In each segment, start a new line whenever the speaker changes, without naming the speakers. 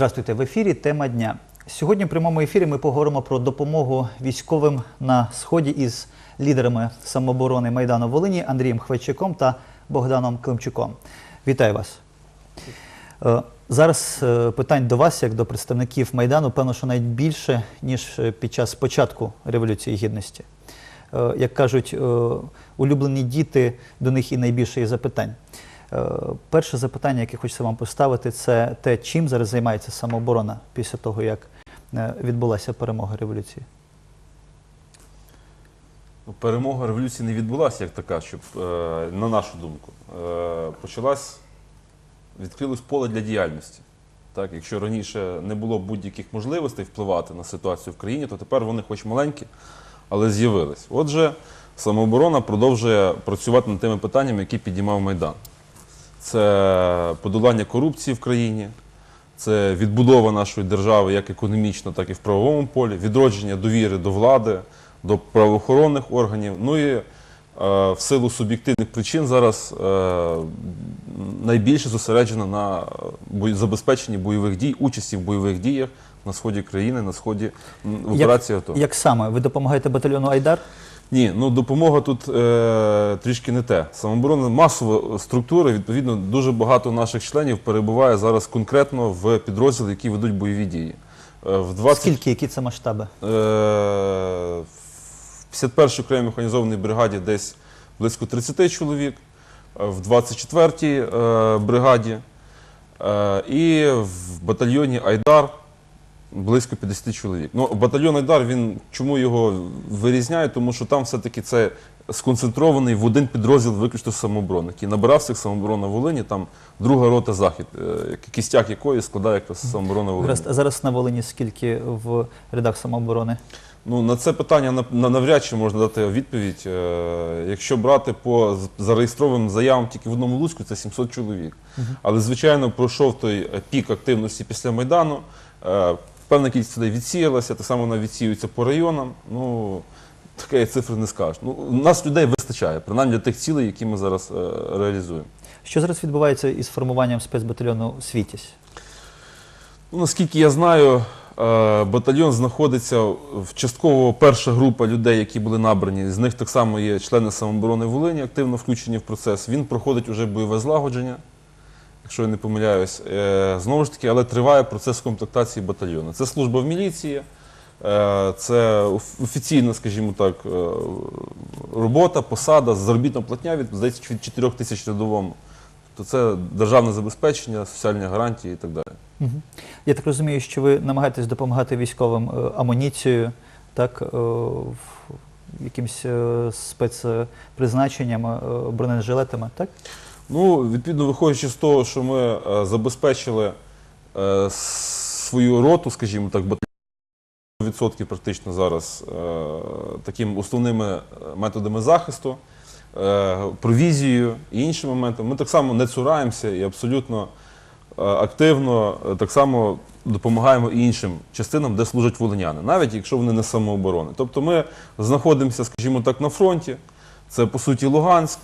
Здравствуйте, в ефірі тема дня. Сьогодні в прямому ефірі ми поговоримо про допомогу військовим на сході із лідерами самооборони Майдану Волині Андрієм Хвайчаком та Богданом Климчуком. Вітаю вас. Е, Зараз е, питань до вас, як до представників Майдану, певно, що навіть більше, ніж е, під час початку Революції Гідності. Як кажуть, улюблені діти, до них і найбільше є запитань. Е, Перше запитання, яке хочеться вам поставити, це те, чим зараз займається самооборона після того, як е, відбулася перемога революції.
Ну, Перемога революції не відбулася як така, щоб, е, на нашу думку. Почалась, відкрилось поле для діяльності. Так, якщо раніше не було будь-яких можливостей впливати на ситуацію в країні, то тепер вони хоч маленькі, але з'явились. Отже, самооборона продовжує працювати над тими питаннями, які підіймав Майдан. Це подолання корупції в країні, це відбудова нашої держави як економічно, так і в правовому полі, відродження довіри до влади, до правоохоронних органів. Ну і е, в силу суб'єктивних причин зараз е, найбільше зосереджено на забезпеченні бойових дій, участі в бойових діях на сході країни, на сході в операції АТО.
Як саме? Ви допомагаєте батальйону Айдар?
Ні, ну допомога тут е, трішки не те. Самооборона масова структура. Відповідно, дуже багато наших членів перебуває зараз конкретно в підрозділі, які ведуть бойові дії. Е, в 20...
Скільки, які це масштаби?
Е, в 51-й окремій механізованій бригаді десь близько 30 чоловік, е, в 24-й е, бригаді е, і в батальйоні Айдар близько 50 чоловік. Ну, батальйон Айдар, він чому його вирізняє? Тому що там все-таки це сконцентрований в один підрозділ виключно самооборони, який набирав цих самооборон на Волині, там друга рота захід, е, кістяк якої складає якраз самооборона Волині.
Зараз, зараз на Волині скільки в рядах самооборони?
Ну, на це питання на- на- навряд чи можна дати відповідь. Е, Якщо брати по з- зареєстрованим заявам тільки в одному Луцьку, це 700 чоловік. Але, звичайно, пройшов той е, пік активності після Майдану. Е, Певна кількість людей відсіялася, так само вона відсіюється по районам. Ну, таке цифри не скажеш. Ну, у нас людей вистачає, принаймні для тих цілей, які ми зараз е, реалізуємо.
Що зараз відбувається із формуванням спецбатальйону Світязь?
Ну, наскільки я знаю, е, батальйон знаходиться в частково перша група людей, які були набрані. З них так само є члени самооборони Волині, активно включені в процес. Він проходить уже бойове злагодження, якщо я не помиляюсь. Е, Знову ж таки, але триває процес комплектації батальйону. Це служба в міліції, е, це офіційна, скажімо так, е, робота, посада, заробітна платня від здається, від 4 тисяч рядовому. То це державне забезпечення, соціальні гарантії і так далі.
Мгм. Я так розумію, що ви намагаєтесь допомагати військовим амуніцією, так, якимось спецпризначенням, бронежилетами, так?
Ну, відповідно, виходячи з того, що ми е, забезпечили е, свою роту, скажімо так, відсотків практично зараз е, такими основними е, методами захисту, е, провізією і іншими моментами, ми так само не цураємося і абсолютно е, активно е, так само допомагаємо іншим частинам, де служать волиняни, навіть якщо вони не самооборони. Тобто ми знаходимося, скажімо так, на фронті, це по суті Луганськ.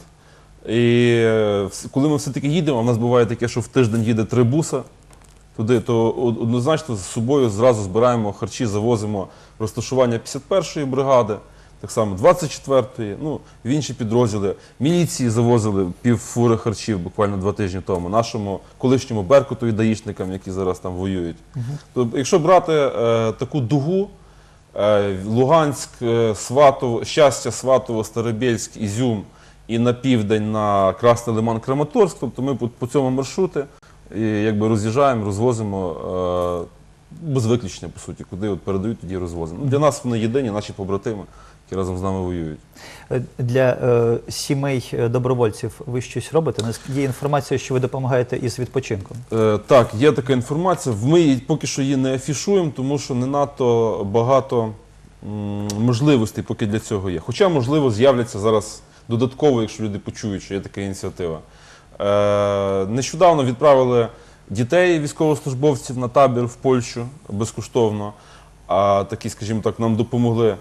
І е, коли ми все-таки їдемо, а в нас буває таке, що в тиждень їде три буса туди, то однозначно з собою зразу збираємо харчі, завозимо розташування 51-ї бригади, так само 24-ї, ну, в інші підрозділи. Міліції завозили пів фури харчів буквально два тижні тому, нашому колишньому Беркуту і даїшникам, які зараз там воюють. Тобто, якщо брати е, таку дугу, Е, Луганськ, е, Сватово, Щастя, Сватово, Старобєльськ, Ізюм і на південь на Красний Лиман, Краматорськ. Тобто ми по, по цьому маршрути і, якби роз'їжджаємо, розвозимо е, без виключення, по суті, куди от передають, тоді розвозимо. Ну, для нас вони єдині, наші побратими, які разом з нами воюють.
Е, Для е, сімей е, добровольців ви щось робите? Є інформація, що ви допомагаєте із відпочинком.
Е, так, є така інформація. Ми її поки що її не афішуємо, тому що не надто багато можливостей поки для цього є. Хоча, можливо, з'являться зараз додатково, якщо люди почують, що є така ініціатива. Е, нещодавно відправили дітей військовослужбовців на табір в Польщу безкоштовно. А такі, скажімо так, нам допомогли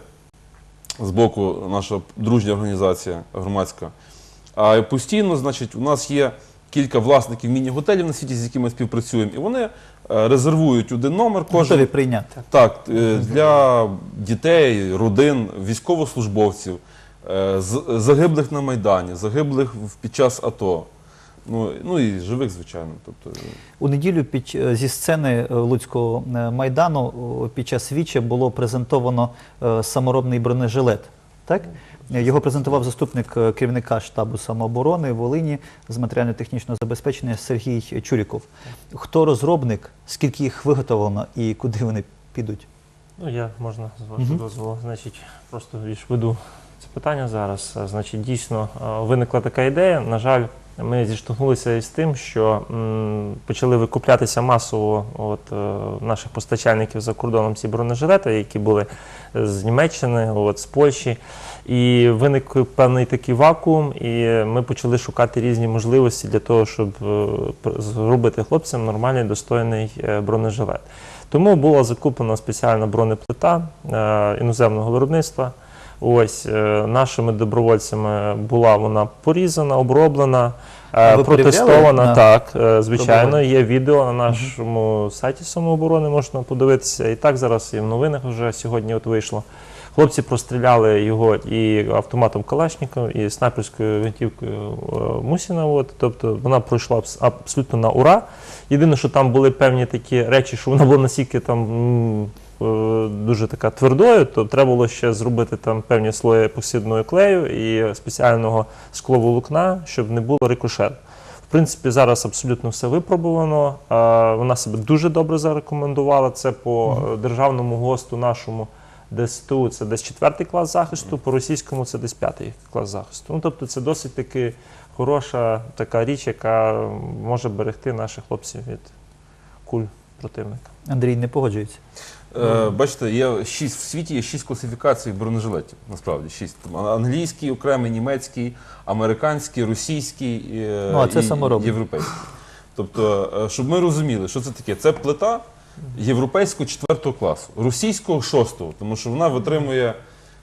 з боку наша дружня організація громадська. А постійно, значить, у нас є кілька власників міні-готелів на світі, з якими співпрацюємо, і вони е, резервують один номер кожен.
Готові прийняти.
Так, е, для дітей, родин, військовослужбовців, загиблих на Майдані, загиблих під час АТО. Ну, ну і живих, звичайно. Тобто,
У неділю під, е, зі сцени е, Луцького е, майдану під час віче було презентовано е, саморобний бронежилет. Так? Е, Його презентував заступник е, керівника штабу самооборони Волині з матеріально-технічного забезпечення Сергій Чуріков. Хто розробник, скільки їх виготовлено і куди вони підуть?
Ну, я можна з вашого дозволу, значить, просто більш веду це питання зараз. Значить, дійсно виникла така ідея. На жаль, ми зіштовхнулися із тим, що почали викуплятися масово от, е, наших постачальників за кордоном ці бронежилети, які були з Німеччини, от, з Польщі. І виник певний такий вакуум, і ми почали шукати різні можливості для того, щоб е, зробити хлопцям нормальний достойний е, бронежилет. Тому була закуплена спеціальна бронеплита е, іноземного виробництва. Ось е, нашими добровольцями була вона порізана, оброблена, е,
ви
протестована.
на
Так, е, звичайно, є відео на нашому сайті самооборони, можна подивитися. І так зараз і в новинах вже сьогодні от вийшло. Хлопці простріляли його і автоматом Калашников, і снайперською гвинтівкою Мусіна. От, тобто вона пройшла абсолютно на ура. Єдине, що там були певні такі речі, що вона була настільки там дуже така твердою, то треба було ще зробити там певні слої епоксидного клею і спеціального скловолокна, щоб не було рикошет. В принципі, зараз абсолютно все випробувано. Е, Вона себе дуже добре зарекомендувала. Це по е, державному ГОСТу нашому ДСТУ це десь четвертий клас захисту, по російському це десь п'ятий клас захисту. Ну, тобто це досить таки хороша така річ, яка може берегти наших хлопців від куль противника.
Андрій не погоджується.
Е, бачите, є шість в світі є шість класифікацій бронежилетів. Насправді шість. Там англійський, окремий, німецький, американський, російський е,
Ну, а це
і
саморобний.
європейський. Тобто, е, щоб ми розуміли, що це таке? Це плита європейського четвертого класу, російського шостого, тому що вона витримує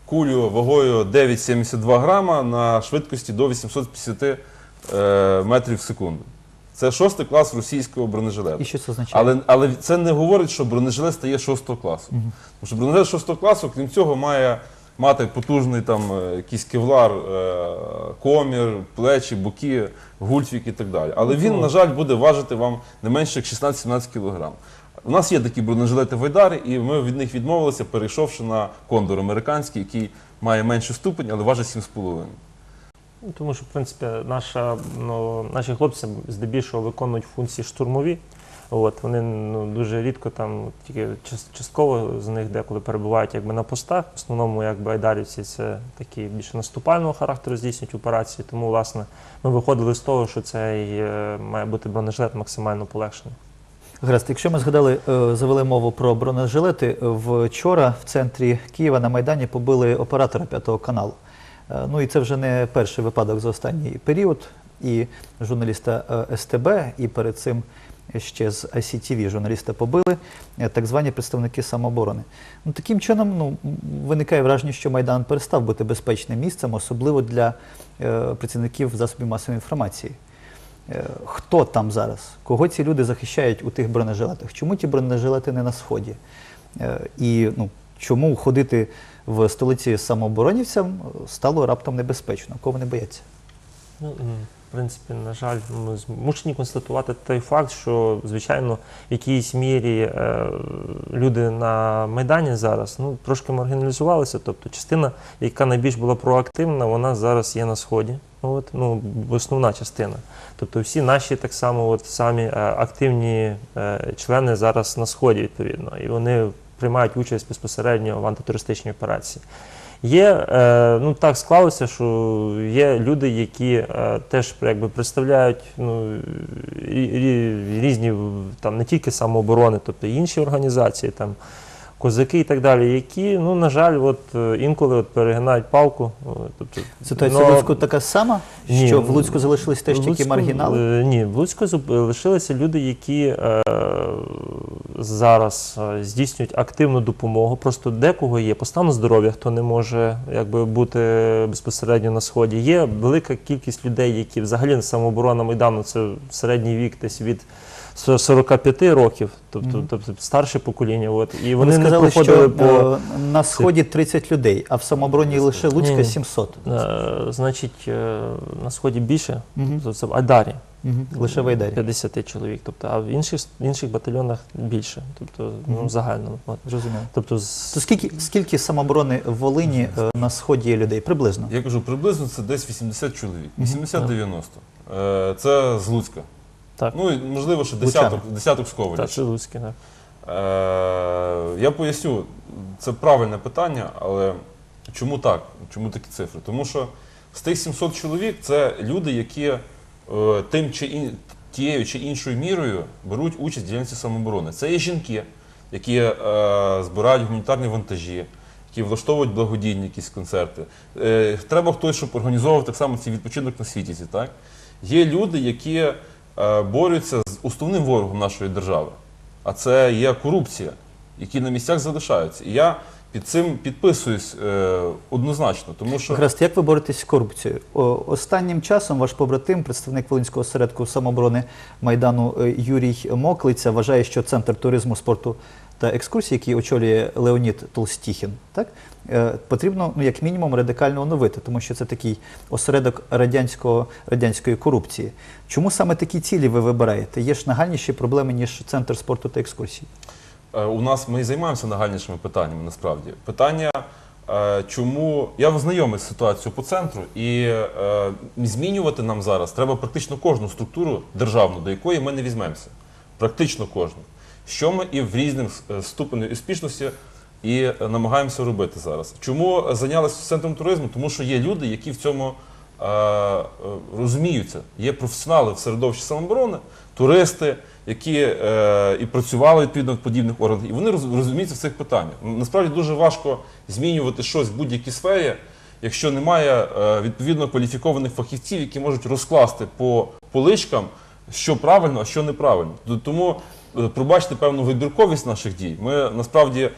кулю вагою 9,72 грама на швидкості до 850 е, метрів в секунду. Це шостий клас російського бронежилету.
І що це означає?
Але, але це не говорить, що бронежилет стає шостого класу. Тому що бронежилет шостого класу, крім цього, має мати потужний там е, якийсь кевлар, е, комір, плечі, боки, гульфік і так далі. Але він, на жаль, буде важити вам не менше як 16-17 кг. У нас є такі бронежилети Вайдари, і ми від них відмовилися, перейшовши на кондор американський, який має менший ступень, але важить 7,5.
Ну, Тому що, в принципі, наша, ну, наші хлопці здебільшого виконують функції штурмові. От, вони ну, дуже рідко там тільки частково з них деколи перебувають якби на постах. В основному якби айдарівці це такі більше наступального характеру здійснюють операції. Тому, власне, ми виходили з того, що цей е, має бути бронежилет максимально полегшений.
Гаразд, якщо ми згадали, е, завели мову про бронежилети, вчора в центрі Києва на Майдані побили оператора п'ятого каналу. Е, Ну і це вже не перший випадок за останній період. І журналіста е, СТБ, і перед цим ще з ICTV журналіста побили е, так звані представники самооборони. Ну, таким чином ну, виникає враження, що Майдан перестав бути безпечним місцем, особливо для е, працівників засобів масової інформації. Е, Хто там зараз? Кого ці люди захищають у тих бронежилетах? Чому ті бронежилети не на сході? Е, І ну, чому ходити в столиці самооборонівцям е, стало раптом небезпечно? Кого вони бояться?
Ну, в принципі, на жаль, ми змушені констатувати той факт, що, звичайно, в якійсь мірі е, люди на Майдані зараз ну, трошки маргіналізувалися. Тобто частина, яка найбільш була проактивна, вона зараз є на Сході. От, ну, основна частина. Тобто всі наші так само от, самі е, активні члени зараз на Сході, відповідно, і вони приймають участь безпосередньо в антитерористичній операції. Є, е, ну так склалося, що є люди, які е, теж якби представляють ну, рі- рі- різні там не тільки самооборони, тобто інші організації, там козаки і так далі, які, ну, на жаль, от, е, інколи от, перегинають палку. Тобто,
Ситуація в Луцьку така сама,
Ні,
що в Луцьку залишились теж тільки маргінали.
е, Ні, в Луцьку зуб- лишилися люди, які е, зараз е, здійснюють активну допомогу. Просто декого є по стану здоров'я, хто не може якби, бути безпосередньо на сході. Є велика кількість людей, які взагалі на самооборона Майдану це середній вік десь від 45 років, тобто, тобто старше покоління. От, і вони не
сказали,
проходили
що
по.
е, на сході 30 людей, а в самообороні лише Луцька
Ні.
700.
Е, значить, е, на сході більше, то це в Айдарі.
Мгм. Лише в Айдарі.
50 чоловік, тобто, а в інших, інших батальйонах більше, тобто ну,
Мгм.
в загальному. От. Тобто, з-
То скільки, скільки самооборони в Волині е, на сході є людей? Приблизно.
Я кажу, приблизно це десь 80 чоловік.
Мгм.
80-90. Е, Це з Луцька.
Так.
Ну і можливо, ще
Лучани.
десяток, десяток з
так,
Коваля.
так.
Е, Я поясню, це правильне питання, але чому так? Чому такі цифри? Тому що з тих 700 чоловік це люди, які е, тим чи ін, тією чи іншою мірою беруть участь в діяльності самооборони. Це є жінки, які е, збирають гуманітарні вантажі, які влаштовують благодійні якісь концерти. Е, треба хтось, щоб організовував так само цей відпочинок на світі. Так? Є люди, які борються з основним ворогом нашої держави, а це є корупція, які на місцях залишаються. І я під цим підписуюсь е, однозначно, тому що
Гаразд, як ви боретесь з корупцією? О, останнім часом ваш побратим, представник Волинського осередку самооборони Майдану е, Юрій Моклиця, вважає, що центр туризму, спорту та екскурсій, який очолює Леонід Толстіхін, так е, потрібно ну як мінімум радикально оновити, тому що це такий осередок радянського радянської корупції. Чому саме такі цілі ви вибираєте? Є ж нагальніші проблеми ніж центр спорту та екскурсій.
Е, У нас ми займаємося нагальнішими питаннями насправді. Питання, е, чому я знайомий з ситуацією по центру, і е, змінювати нам зараз треба практично кожну структуру державну, до якої ми не візьмемося. Практично кожну. Що ми і в різних е, ступенях успішності і е, намагаємося робити зараз. Чому зайнялися центром туризму? Тому що є люди, які в цьому е, е, розуміються. Є професіонали в середовищі самооборони, туристи, які е, і працювали відповідно в подібних органах, і вони розуміються в цих питаннях. Насправді дуже важко змінювати щось в будь-якій сфері, якщо немає е, відповідно кваліфікованих фахівців, які можуть розкласти по поличкам, що правильно, а що неправильно. Тому е, пробачте певну вибірковість наших дій. Ми насправді е,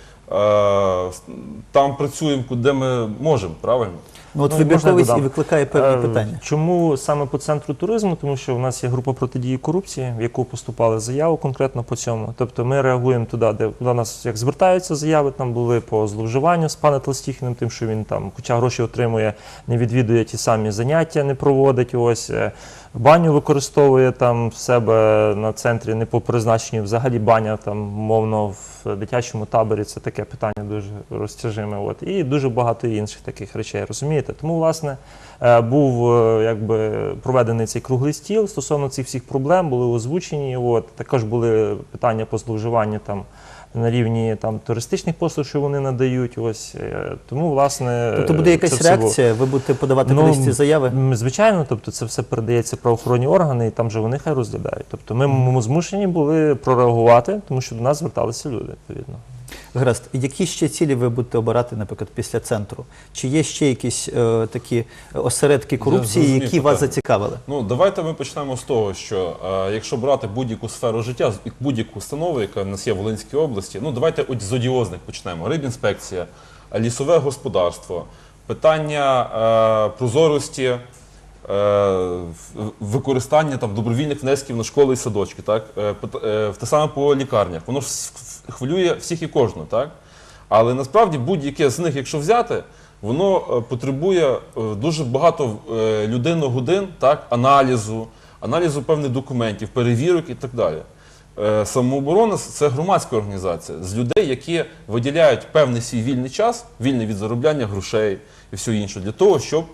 там працюємо, де ми можемо, правильно?
Ну от
Ну,
вибірковість і викликає певні
Е,
питання.
Чому саме по центру туризму? Тому що в нас є група протидії корупції, в яку поступали заяви конкретно по цьому. Тобто ми реагуємо туди, де до нас як звертаються заяви, там були по зловживанню з паном Толстіхіним, тим, що він там, хоча гроші отримує, не відвідує ті самі заняття, не проводить. Ось е, баню використовує там в себе на центрі, не по призначенню. Взагалі баня там, мовно, в дитячому таборі це таке питання дуже розтяжиме. От і дуже багато інших таких речей. Розумієте? Тому, власне, е, був е, якби проведений цей круглий стіл стосовно цих всіх проблем, були озвучені. От також були питання по зловживанню там. На рівні там туристичних послуг, що вони надають, ось е, тому власне
Тобто буде
е,
якась
це все було.
реакція, ви будете подавати
Ну,
ці заяви?
Звичайно, тобто це все передається правоохоронні органи, і там же вони хай розглядають. Тобто ми mm. змушені були прореагувати, тому що до нас зверталися люди, відповідно.
Гаразд, які ще цілі ви будете обирати, наприклад, після центру? Чи є ще якісь е, такі осередки корупції, які вас зацікавили?
Ну, давайте ми почнемо з того, що е, якщо брати будь-яку сферу життя, будь-яку установу, яка в нас є в Волинській області, ну давайте з одіозних почнемо. Рибінспекція, лісове господарство, питання е, прозорості. Е, Використання там добровільних внесків на школи і садочки, так Е, е, те саме по лікарнях. Воно ж хвилює всіх і кожного, так? Але насправді будь-яке з них, якщо взяти, воно потребує дуже багато е, людинно-годин, так, аналізу, аналізу певних документів, перевірок і так далі. Самооборона це громадська організація з людей, які виділяють певний свій вільний час, вільний від заробляння грошей і все інше, для того, щоб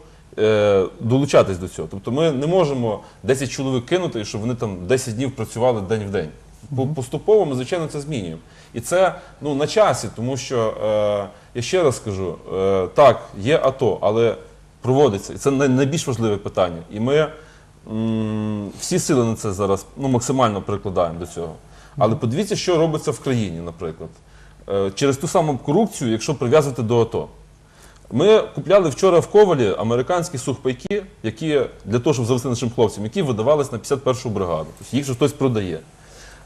долучатись до цього. Тобто ми не можемо 10 чоловік кинути, щоб вони там 10 днів працювали день в день. Поступово ми, звичайно, це змінюємо. І це ну, на часі, тому що е, я ще раз скажу: е, так, є АТО, але проводиться. І це найбільш важливе питання. І ми м, всі сили на це зараз ну, максимально прикладаємо до цього. Але подивіться, що робиться в країні, наприклад. е, через ту саму корупцію, якщо прив'язувати до АТО. Ми купляли вчора в Ковалі американські сухпайки, які для того, щоб завести нашим хлопцям, які видавались на 51-ту бригаду. Тобто їх же хтось продає.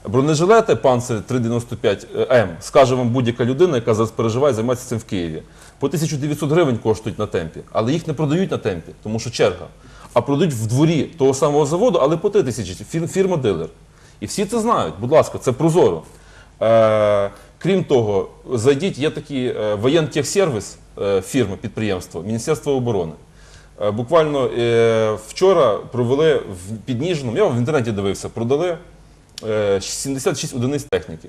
Бронежилети Панцер 395 М скаже вам будь-яка людина, яка зараз переживає, займається цим в Києві. По 1900 гривень коштують на темпі, але їх не продають на темпі, тому що черга. А продають в дворі того самого заводу, але по 3 тисячі. Фірма-дилер. І всі це знають. Будь ласка, це прозоро. Крім того, зайдіть, є такий е, воєнтехсервіс е, фірми, підприємства, Міністерства оборони. Е, Буквально вчора провели в Підніжному, я в інтернеті дивився, продали е, 76 одиниць техніки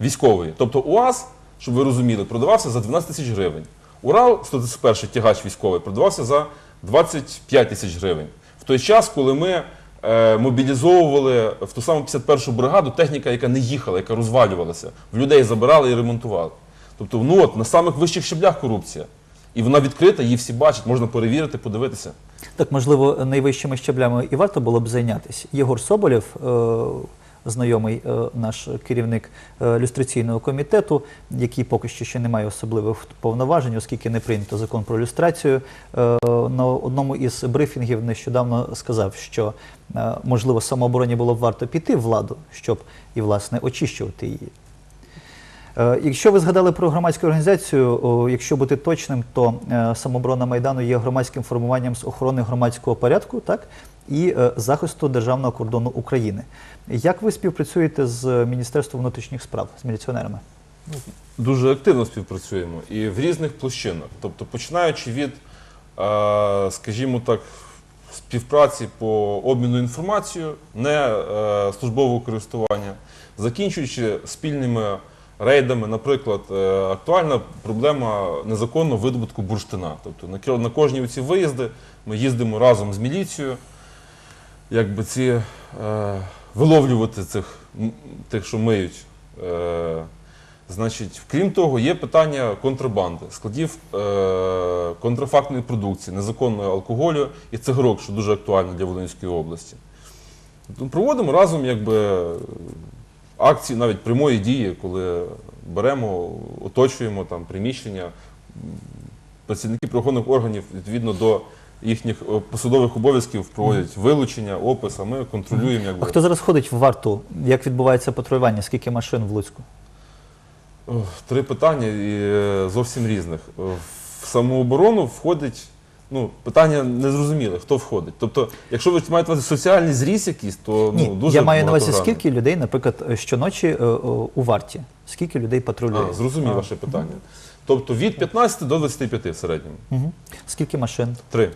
військової. Тобто УАЗ, щоб ви розуміли, продавався за 12 тисяч гривень. Урал, 131 тягач військовий, продавався за 25 тисяч гривень. В той час, коли ми мобілізовували в ту саму 51-шу бригаду техніка, яка не їхала, яка розвалювалася, в людей забирали і ремонтували. Тобто, ну от на самих вищих щеблях корупція. І вона відкрита, її всі бачать, можна перевірити, подивитися.
Так, можливо, найвищими щаблями і варто було б зайнятися. Єгор Соболєв, е, знайомий е, наш керівник е, люстраційного комітету, який поки що ще не має особливих повноважень, оскільки не прийнято закон про люстрацію, е, на одному із брифінгів нещодавно сказав, що можливо самообороні було б варто піти в владу, щоб і власне очищувати її. Е, Якщо ви згадали про громадську організацію, якщо бути точним, то е, самооборона Майдану є громадським формуванням з охорони громадського порядку так, і е, захисту державного кордону України. Як ви співпрацюєте з Міністерством внутрішніх справ, з міліціонерами?
дуже активно співпрацюємо і в різних площинах. Тобто, починаючи від, скажімо так, співпраці по обміну інформацією, не службового користування, закінчуючи спільними рейдами, наприклад, е, актуальна проблема незаконного видобутку бурштина. Тобто на, кожні ці виїзди ми їздимо разом з міліцією, якби ці е, виловлювати цих тих, що миють. Е, Значить, крім того, є питання контрабанди, складів е, контрафактної продукції, незаконного алкоголю і цигарок, що дуже актуально для Волинської області. Тобто Проводимо разом якби, акції навіть прямої дії, коли беремо, оточуємо там, приміщення, працівники правоохоронних органів відповідно до їхніх е, посадових обов'язків проводять вилучення, опис, а ми контролюємо.
А хто зараз ходить в варту? Як відбувається патрулювання? Скільки машин в Луцьку?
Три питання і е, зовсім різних. Е, В самооборону входить. Ну, питання незрозуміле, хто входить. Тобто, якщо ви маєте соціальний зріс, якийсь, то
Ні,
ну, дуже
я маю на увазі,
багатогранний.
скільки людей, наприклад, щоночі е, е, у варті? Скільки людей патрулює?
А, зрозумів ваше питання. Тобто від 15 до 25 в середньому.
Мгм. Скільки машин?
Три.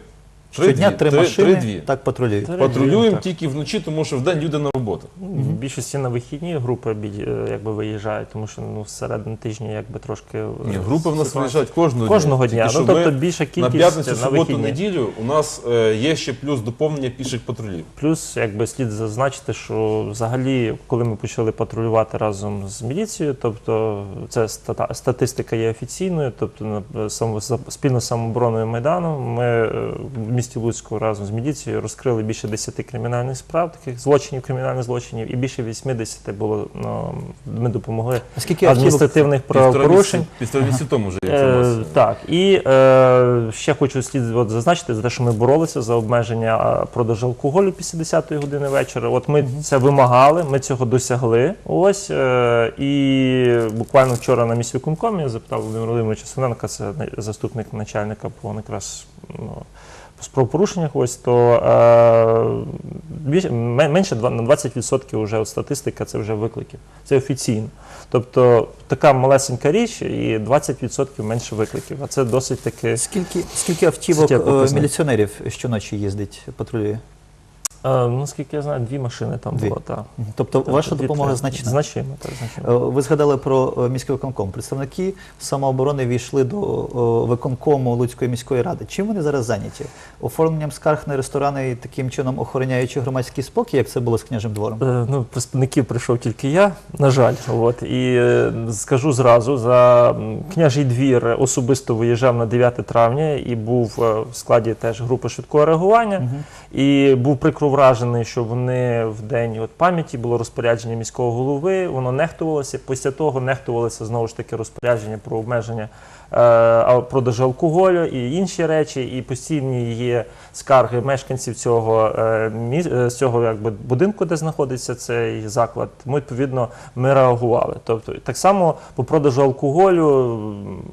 Щодня
дві.
три,
три,
машини
дві.
так патрулюють.
Патрулюємо тільки вночі, тому що вдень люди на роботу.
В більшості на вихідні групи бі- е, якби виїжджають, тому що ну, всередині тижня якби трошки. е,
Ні, групи в нас
ситуація-
виїжджають кожного,
Кожного дня.
Тільки
Ну,
що ми
тобто більша
на
кількість
п'ятницю,
на
суботу,
вихідні.
неділю у нас е, є ще плюс доповнення піших патрулів.
Плюс, якби слід зазначити, що взагалі, коли ми почали патрулювати разом з міліцією, тобто це стата- статистика є офіційною, тобто на- сам- за- спільно з самообороною Майдану, ми е, в місті Луцьку разом з міліцією розкрили більше 10 кримінальних справ, таких злочинів, кримінальних злочинів, і більше 80 було ну, ми допомогли
скільки
адміністративних правопорушень.
Півтора місяці тому вже є
Е,
інформація.
так, і е, ще хочу слід от зазначити за те, що ми боролися за обмеження продажу алкоголю після 10-ї години вечора. От ми це вимагали, ми цього досягли. Ось е, і буквально вчора на міськвиконкомі я запитав Володимира Володимировича Свиненка, це заступник начальника по якраз ну, по правопорушеннях, ось то е, більше, менше на 20% вже от статистика це вже викликів. Це офіційно. Тобто така малесенька річ і 20% менше викликів. А це досить таке.
Скільки, скільки автівок е, міліціонерів щоночі їздить, патрулює?
Е, ну, я знаю, дві машини там
Дві.
було. Так.
Тобто ваша
Дві-
допомога
три.
значна.
Значимо, так, значимо.
Е, Ви згадали про е, міський виконком. Представники самооборони війшли до е, виконкому Луцької міської ради. Чим вони зараз зайняті? Оформленням скарг на ресторани і таким чином охороняючи громадський спокій, як це було з княжим двором?
Е, Ну, представників прийшов тільки я, на жаль. От. І е, скажу зразу, за м, княжий двір особисто виїжджав на 9 травня і був е, в складі теж групи швидкого реагування. І був прикро вражений, що вони в день от пам'яті було розпорядження міського голови, воно нехтувалося. Після того нехтувалося знову ж таки розпорядження про обмеження е, продажу алкоголю і інші речі. І постійні є скарги мешканців цього, е, е, цього якби, будинку, де знаходиться цей заклад. Тому відповідно ми реагували. Тобто так само по продажу алкоголю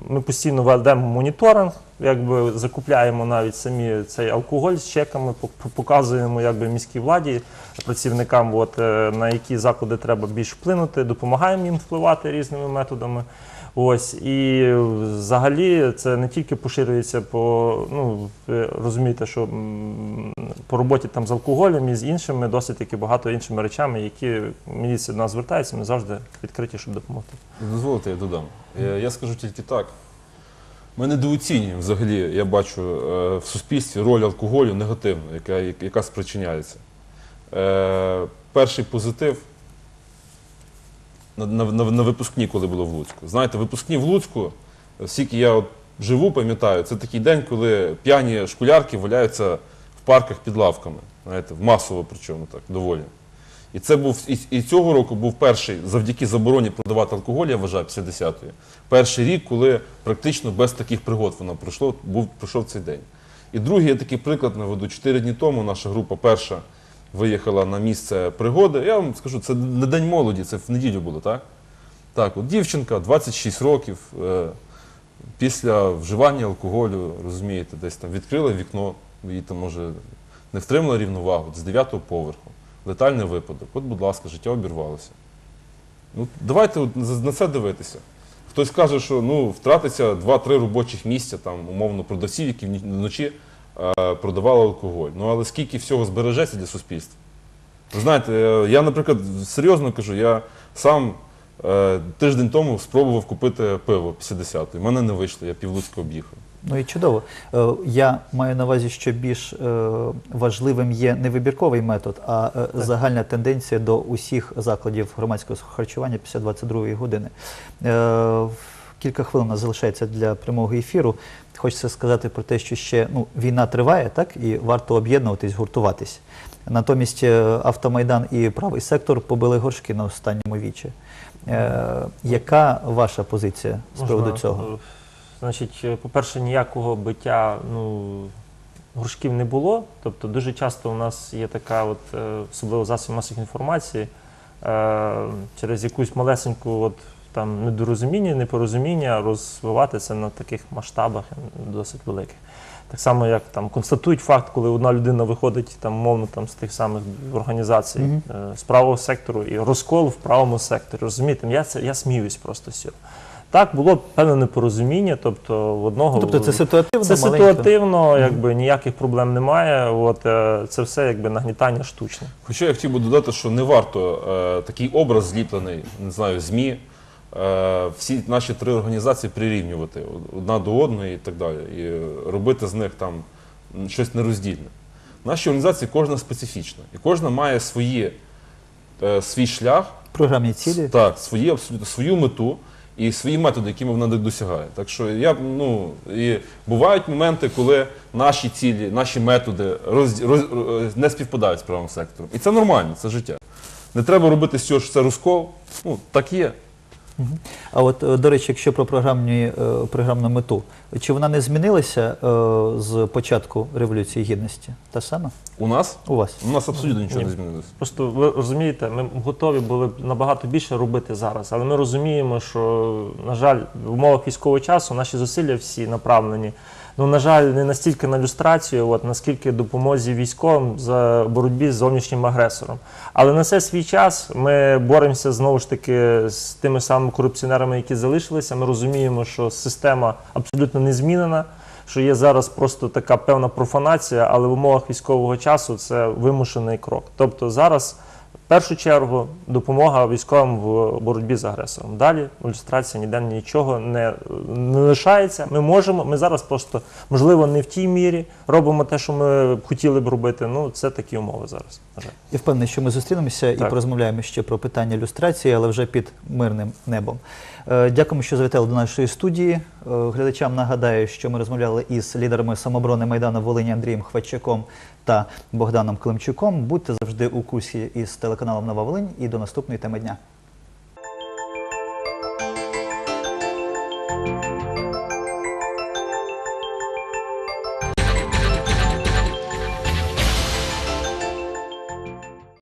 ми постійно ведемо моніторинг, якби закупляємо навіть самі цей алкоголь з чеками, пок- показуємо якби міській владі, працівникам, от, е, на які заклади треба більш вплинути, допомагаємо їм впливати різними методами. Ось і взагалі це не тільки поширюється по ну ви розумієте, що по роботі там з алкоголем і з іншими досить таки багато іншими речами, які міліція до нас звертається, ми завжди відкриті, щоб допомогти.
Дозволите, я додам. Я, я скажу тільки так. Ми недооцінюємо взагалі, я бачу е, в суспільстві роль алкоголю негативну, яка, яка спричиняється. Е, перший позитив на, на, на, випускні, коли було в Луцьку. Знаєте, випускні в Луцьку, скільки я от живу, пам'ятаю, це такий день, коли п'яні школярки валяються в парках під лавками. Знаєте, масово причому так, доволі. І це був і, цього року був перший, завдяки забороні продавати алкоголь, я вважаю, після 10-ї. Перший рік, коли практично без таких пригод воно пройшло, був пройшов цей день. І другий я такий приклад наведу. Чотири дні тому наша група перша виїхала на місце пригоди. Я вам скажу, це не день молоді, це в неділю було, так? Так, от дівчинка, 26 років, е, після вживання алкоголю, розумієте, десь там відкрила вікно, її там може не втримала рівновагу з 9-го поверху. Летальний випадок. От, будь ласка, життя обірвалося. Ну, давайте на це дивитися. Хтось каже, що ну, втратиться 2-3 робочих місця, там, умовно, продавців, які вночі е, продавали алкоголь. Ну, але скільки всього збережеться для суспільства? Ви знаєте, е, я, наприклад, серйозно кажу, я сам е, тиждень тому спробував купити пиво після 10-ї. У мене не вийшло, я півлуцька об'їхав.
Ну і чудово. Е, Я маю на увазі, що більш е, важливим є не вибірковий метод, а е, загальна тенденція до усіх закладів громадського харчування після 22-ї години. Кілька хвилин у нас залишається для прямого ефіру. Хочеться сказати про те, що ще ну, війна триває, так і варто об'єднуватись, гуртуватись. Натомість автомайдан і правий сектор побили горшки на останньому вічі. Е, яка ваша позиція з приводу цього?
Значить, е, по-перше, ніякого биття ну, горшків не було. Тобто дуже часто у нас є така, от, е, особливо засіб масової інформації, е, через якусь малесеньку от, там, недорозуміння, непорозуміння розвивати це на таких масштабах досить великих. Так само, як там констатують факт, коли одна людина виходить там, мовно там, з тих самих організацій
Мгм.
е, з правого сектору і розкол в правому секторі. Розумієте, я, це, я сміюсь просто з цього. Так, було певне непорозуміння, тобто в одного
Тобто це ситуативно
це
маленько?
ситуативно, якби ніяких проблем немає. От е, це все якби нагнітання штучне.
Хоча я хотів би додати, що не варто е, такий образ зліплений, не знаю, ЗМІ, е, всі наші три організації прирівнювати одна до одної і так далі, і робити з них там щось нероздільне. Наші організації кожна специфічна, і кожна має свої, е, свій шлях,
Програмні цілі.
так, свої, абсолютно свою мету і свої методи, якими вона досягає. Так що я ну і бувають моменти, коли наші цілі, наші методи роз, роз, роз- не співпадають з правим сектором. І це нормально, це життя. Не треба робити з цього, що це розкол. Ну так є.
А от, е, до речі, якщо про програмні, е, програмну мету, чи вона не змінилася е, з початку Революції Гідності? Та сама?
У нас
У вас?
у нас абсолютно нічого
Ні.
не змінилося.
Просто ви розумієте, ми готові були б набагато більше робити зараз, але ми розуміємо, що, на жаль, в умовах військового часу наші зусилля всі направлені. Ну, на жаль, не настільки на люстрацію, от, наскільки допомозі військовим за боротьбі з зовнішнім агресором. Але на це свій час ми боремося знову ж таки з тими самими корупціонерами, які залишилися. Ми розуміємо, що система абсолютно не змінена. Що є зараз просто така певна профанація, але в умовах військового часу це вимушений крок. Тобто зараз першу чергу допомога військовим в боротьбі з агресором. Далі ілюстрація ніде нічого не, не лишається. Ми можемо. Ми зараз просто можливо не в тій мірі робимо те, що ми хотіли б робити. Ну це такі умови зараз. На жаль.
Я впевнений, що ми зустрінемося і
Так.
порозмовляємо ще про питання люстрації, але вже під мирним небом. Е, Дякуємо, що завітали до нашої студії. глядачам нагадаю, що ми розмовляли із лідерами самооборони Майдану Волині Андрієм Хвачаком та Богданом Климчуком. Будьте завжди у курсі із телеканалом Нова Волинь і до наступної теми дня.